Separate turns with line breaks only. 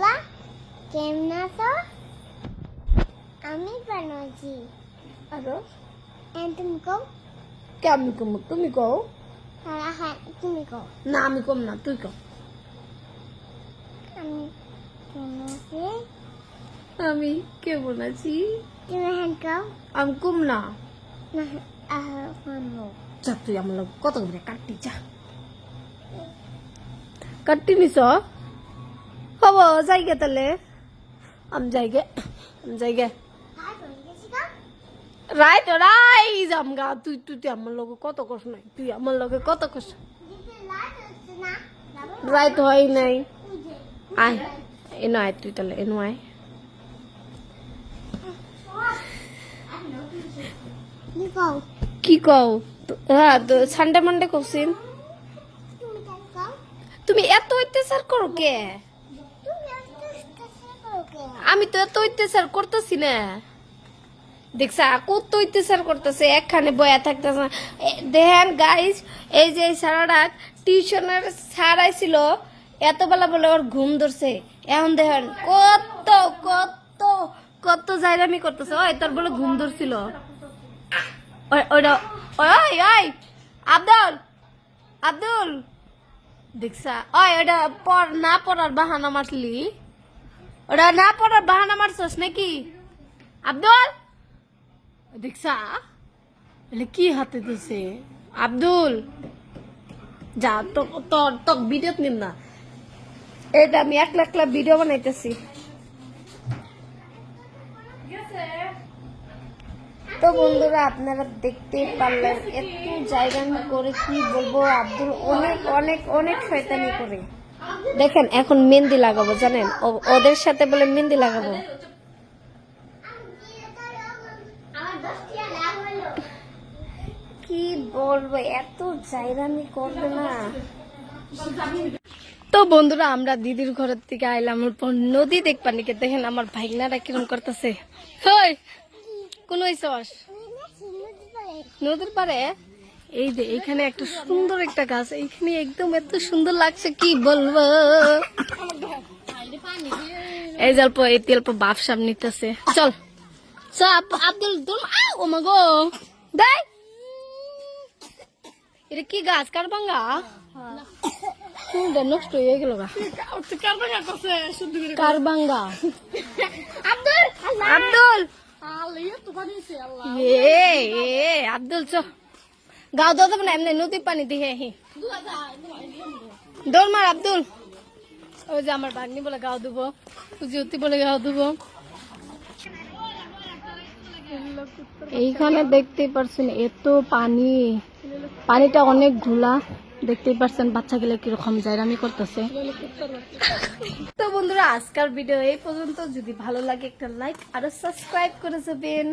বন্ধুরা কেমন আছো আমি বানাচ্ছি
আরও
And তুমি কও
কে আমি কম তুমি কও
হ্যাঁ হ্যাঁ তুমি কও
না আমি কম না তুই কও
আমি কেমন আছি
আমি কেমন আছি
তুমি হ্যাঁ কও
আমি কম না
না আহ মানো
যা তুই আমার লোক কত করে কাটতি যা কাটতি নিছ হব যাইগে তাহলে। আমি যাইগে আমি যাইগে রাই তো রাই যাম গা। তুই তুই তুই আমার লগে কত কষ্ট নাই। তুই আমার লগে কত কষ্ট। রাই তো হয় নাই। আয় এনো আয় তুই তাহলে এনো আয়। কি কও? হ্যাঁ সানডে মানডে
কও।
তুমি এত অত্যাচার করো কে
তুমি আস্তে আস্তে করো কে
আমি তো এত অত্যাচার করতেছি না। দেখছা কত অত্যাচার করতেছে, একখানে বয়া থাকতেছে। দেখেন গাইজ এই যে সারাটা টিউশনের স্যার আইছিল, এত বেলা বলে ওর ঘুম ধরছে। এখন দেখেন, কত কত কত জায়গামি করতেছে। ওই, তোর বলে ঘুম ধরছিল। ওইটা, ওই ওই, আব্দুল আব্দুল। দেখছা, ওই, ওইটা পর, না পড়ার বাহানা মারলি। ওরা না পড়ার বাহানা মারছস নাকি? আব্দুল? দেখছা এলে কি হাতে দিছে? আব্দুল? যা তোর তো ভিডিও নিন না। এটা আমি একলা একলা ভিডিও বানাইতেছি। তো বন্ধুরা, আপনারা দেখতেই পারলেন, এত জায়গা করে কি বলব, আব্দুল? অনেক অনেক অনেক শয়তানি করে। দেখেন এখন মেহেন্দি লাগাবো জানেন? ওদের সাথে বলে মেহেন্দি লাগাবো। কি বলব এত জায়গানি করবে না। তো বন্ধুরা আমরা দিদির ঘরের থেকে আইলাম পর নদী দেখবানিকে দেখেন আমার ভাইনারা কিরম করতেছে। কোন নদীর পারে এই যে এখানে একটা সুন্দর একটা গাছ, এইখানে একদম এত সুন্দর লাগছে, কি বলব? এই জল্প এই তেলপ বাপ সাপ নিতেছে। চল। চল আব- আব্দুল দুল ও মাগো এটা কি গাছ? কারবাঙ্গা? নষ্ট হয়ে গেল কারবাঙ্গা। আব্দুল! আব্দুল! আব্দুল, চ। গাও দাও না এমনি নদী পানি দিয়ে হি দৌড় মার আব্দুল। ওই যে আমার বাগনি বলে গাও দেবো জ্যোতি বলে গাও দেবো। এইখানে দেখতেই পারছেন এত পানি। পানিটা অনেক ধুলা। দেখতেই পারছেন বাচ্চাগুলো কীরকম জায়রামি করতেছে। তো বন্ধুরা আজকের ভিডিও এই পর্যন্ত। যদি ভালো লাগে একটা লাইক আর সাবস্ক্রাইব করে যাবেন।